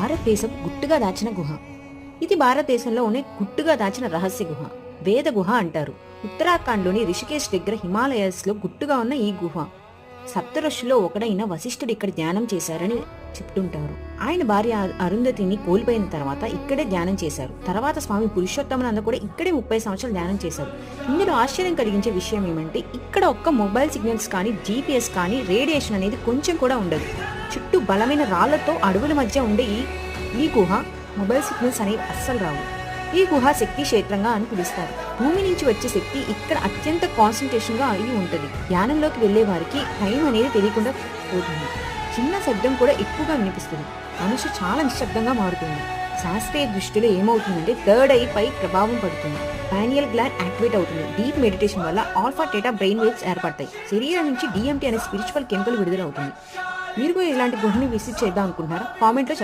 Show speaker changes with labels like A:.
A: భారతదేశం గుట్టుగా దాచిన గుహ. ఇది భారతదేశంలోనే గుట్టుగా దాచిన రహస్య గుహ. వేద గుహ అంటారు. ఉత్తరాఖండ్లోని రిషికేశ్ దగ్గర హిమాలయస్లో గుట్టుగా ఉన్న ఈ గుహ. సప్తఋషుల్లో ఒకడైన వశిష్ఠుడు ఇక్కడ ధ్యానం చేశారని చెప్తుంటారు. ఆయన భార్య అరుంధతిని కోల్పోయిన తర్వాత ఇక్కడే ధ్యానం చేశారు. తర్వాత స్వామి పురుషోత్తమనంద కూడా ఇక్కడే ముప్పై సంవత్సరాలు ధ్యానం చేశారు. ఇందులో ఆశ్చర్యం కలిగించే విషయం ఏమంటే ఇక్కడ ఒక్క మొబైల్ సిగ్నల్స్ కానీ జీపీఎస్ కానీ రేడియేషన్ అనేది కొంచెం కూడా ఉండదు. చుట్టూ బలమైన రాళ్ళతో అడవుల మధ్య ఉండే ఈ ఈ గుహ మొబైల్ సిగ్నల్స్ అనేవి అస్సలు రావు. ఈ గుహ శక్తి క్షేత్రంగా అని పిలుస్తారు. భూమి నుంచి వచ్చే శక్తి ఇక్కడ అత్యంత కాన్సన్ట్రేషన్గా అయి ఉంటుంది. ధ్యానంలోకి వెళ్ళే వారికి టైం అనేది తెలియకుండా పోతుంది. చిన్న శబ్దం కూడా ఎక్కువగా వినిపిస్తుంది. మనిషి చాలా నిశ్శబ్దంగా మారుతుంది. శాస్త్రీయ దృష్టిలో ఏమవుతుందంటే థర్డ్ ఐ పై ప్రభావం పడుతుంది. పానియల్ గ్లాండ్ యాక్టివేట్ అవుతుంది. డీప్ మెడిటేషన్ వల్ల ఆల్ఫా టేటా బ్రెయిన్ వేవ్స్ ఏర్పడతాయి. శరీరం నుంచి డిఎంటీ అనే స్పిరిచువల్ కెమికల్ విడుదల అవుతుంది మీరు కూడా ఇలాంటి గుహని విసిట్ చేద్దాం అనుకుంటున్నారా? కామెంట్లో చెప్పండి.